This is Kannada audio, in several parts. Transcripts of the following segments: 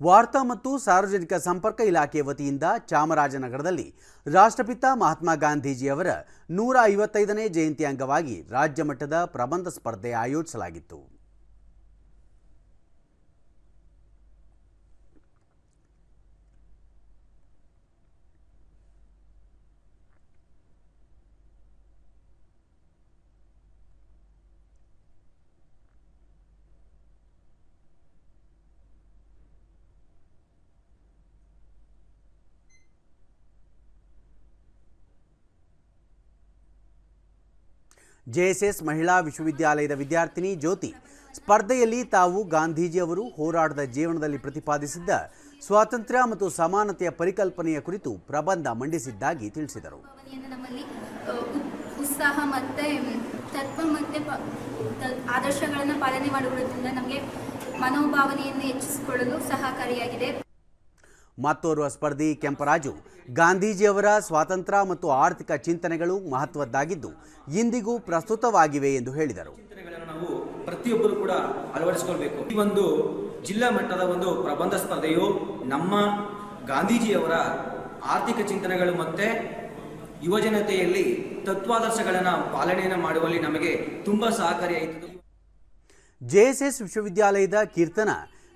ವಾರ್ತಾ ಮತ್ತು ಸಾರ್ವಜನಿಕ ಸಂಪರ್ಕ ಇಲಾಖೆ ವತಿಯಿಂದ ಚಾಮರಾಜನಗರದಲ್ಲಿ ರಾಷ್ಟ್ರಪಿತ ಮಹಾತ್ಮ ಗಾಂಧೀಜಿಯವರ ನೂರ ಐವತ್ತೈದನೇ ಜಯಂತಿ ಅಂಗವಾಗಿ ರಾಜ್ಯ ಮಟ್ಟದ ಪ್ರಬಂಧ ಸ್ಪರ್ಧೆ ಆಯೋಜಿಸಲಾಗಿತ್ತು. ಜೆಎಸ್ಎಸ್ ಮಹಿಳಾ ವಿಶ್ವವಿದ್ಯಾಲಯದ ವಿದ್ಯಾರ್ಥಿನಿ ಜ್ಯೋತಿ. ಸ್ಪರ್ಧೆಯಲ್ಲಿ ತಾವು ಗಾಂಧೀಜಿ ಅವರು ಹೋರಾಟದ ಜೀವನದಲ್ಲಿ ಪ್ರತಿಪಾದಿಸಿದ್ದ ಸ್ವಾತಂತ್ರ್ಯ ಮತ್ತು ಸಮಾನತೆಯ ಪರಿಕಲ್ಪನೆಯ ಕುರಿತು ಪ್ರಬಂಧ ಮಂಡಿಸಿದ್ದಾಗಿ ತಿಳಿಸಿದರು. ಉತ್ಸಾಹ ಮತ್ತೆ ತತ್ವ ಮತ್ತೆ ಆದರ್ಶಗಳನ್ನು ಪಾಲನೆ ಮಾಡುವುದರಿಂದ ನಮಗೆ ಮನೋಭಾವನೆಯನ್ನು ಹೆಚ್ಚಿಸಿಕೊಳ್ಳಲು ಸಹಕಾರಿಯಾಗಿದೆ. ಮತ್ತೋರ್ವ ಸ್ಪರ್ಧಿ ಕೆಂಪರಾಜು ಗಾಂಧೀಜಿಯವರ ಸ್ವಾತಂತ್ರ್ಯ ಮತ್ತು ಆರ್ಥಿಕ ಚಿಂತನೆಗಳು ಮಹತ್ವದ್ದಾಗಿದ್ದು ಇಂದಿಗೂ ಪ್ರಸ್ತುತವಾಗಿವೆ ಎಂದು ಹೇಳಿದರು. ನಾವು ಪ್ರತಿಯೊಬ್ಬರು ಕೂಡ ಅಳವಡಿಸಿಕೊಳ್ಬೇಕು. ಈ ಒಂದು ಜಿಲ್ಲಾ ಮಟ್ಟದ ಒಂದು ಪ್ರಬಂಧ ಸ್ಪರ್ಧೆಯು ನಮ್ಮ ಗಾಂಧೀಜಿಯವರ ಆರ್ಥಿಕ ಚಿಂತನೆಗಳು ಮತ್ತೆ ಯುವಜನತೆಯಲ್ಲಿ ತತ್ವಾದರ್ಶಗಳನ್ನು ಪಾಲನೆಯನ್ನು ಮಾಡುವಲ್ಲಿ ನಮಗೆ ತುಂಬ ಸಹಕಾರಿಯಾಯಿತು. ಜೆಎಸ್ಎಸ್ ವಿಶ್ವವಿದ್ಯಾಲಯದ ಕೀರ್ತನ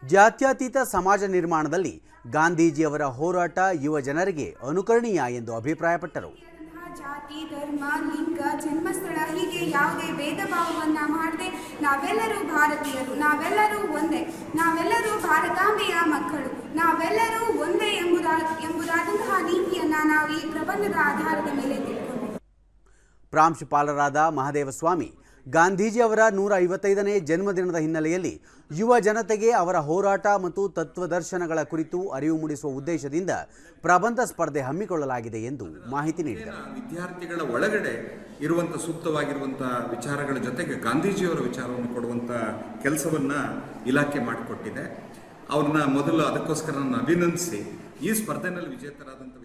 ಜಾತ್ಯತೀತ ಸಮಾಜ ನಿರ್ಮಾಣದಲ್ಲಿ ಗಾಂಧೀಜಿಯವರ ಹೋರಾಟ ಯುವ ಜನರಿಗೆ ಅನುಕರಣೀಯ ಎಂದು ಅಭಿಪ್ರಾಯಪಟ್ಟರು. ಜಾತಿ ಧರ್ಮ ಲಿಂಗ ಜನ್ಮಸ್ಥಳ ಹೀಗೆ ಯಾವುದೇ ಭೇದ ಭಾವವನ್ನ ಮಾಡದೆ ನಾವೆಲ್ಲರೂ ಭಾರತೀಯರು ನಾವೆಲ್ಲರೂ ಒಂದೇ ನಾವೆಲ್ಲರೂ ಭಾರತಾಂಬೆಯ ಮಕ್ಕಳು ನಾವೆಲ್ಲರೂ ಒಂದೇ ಎಂಬುದಾ ಎಂಬುದಾದಂತಹ ನೀತಿಯನ್ನ ನಾವು ಈ ಪ್ರಬಂಧದ ಆಧಾರದ ಮೇಲೆ ತಿಳ್ಕೊಂಡು ಪ್ರಾಂಶುಪಾಲರಾದ ಮಹದೇವಸ್ವಾಮಿ ಗಾಂಧೀಜಿಯವರ ನೂರ ಐವತ್ತೈದನೇ ಜನ್ಮದಿನದ ಹಿನ್ನೆಲೆಯಲ್ಲಿ ಯುವ ಜನತೆಗೆ ಅವರ ಹೋರಾಟ ಮತ್ತು ತತ್ವದರ್ಶನಗಳ ಕುರಿತು ಅರಿವು ಮೂಡಿಸುವ ಉದ್ದೇಶದಿಂದ ಪ್ರಬಂಧ ಸ್ಪರ್ಧೆ ಹಮ್ಮಿಕೊಳ್ಳಲಾಗಿದೆ ಎಂದು ಮಾಹಿತಿ ನೀಡಿದರು. ವಿದ್ಯಾರ್ಥಿಗಳ ಒಳಗಡೆ ಇರುವಂಥ ಸೂಕ್ತವಾಗಿರುವಂತಹ ವಿಚಾರಗಳ ಜೊತೆಗೆ ಗಾಂಧೀಜಿಯವರ ವಿಚಾರವನ್ನು ಕೊಡುವಂಥ ಕೆಲಸವನ್ನು ಇಲಾಖೆ ಮಾಡಿಕೊಟ್ಟಿದೆ. ಅವ್ರನ್ನ ಮೊದಲು ಅದಕ್ಕೋಸ್ಕರ ನಾನು ಅಭಿನಂದಿಸಿ, ಈ ಸ್ಪರ್ಧೆನಲ್ಲಿ ವಿಜೇತರಾದಂಥ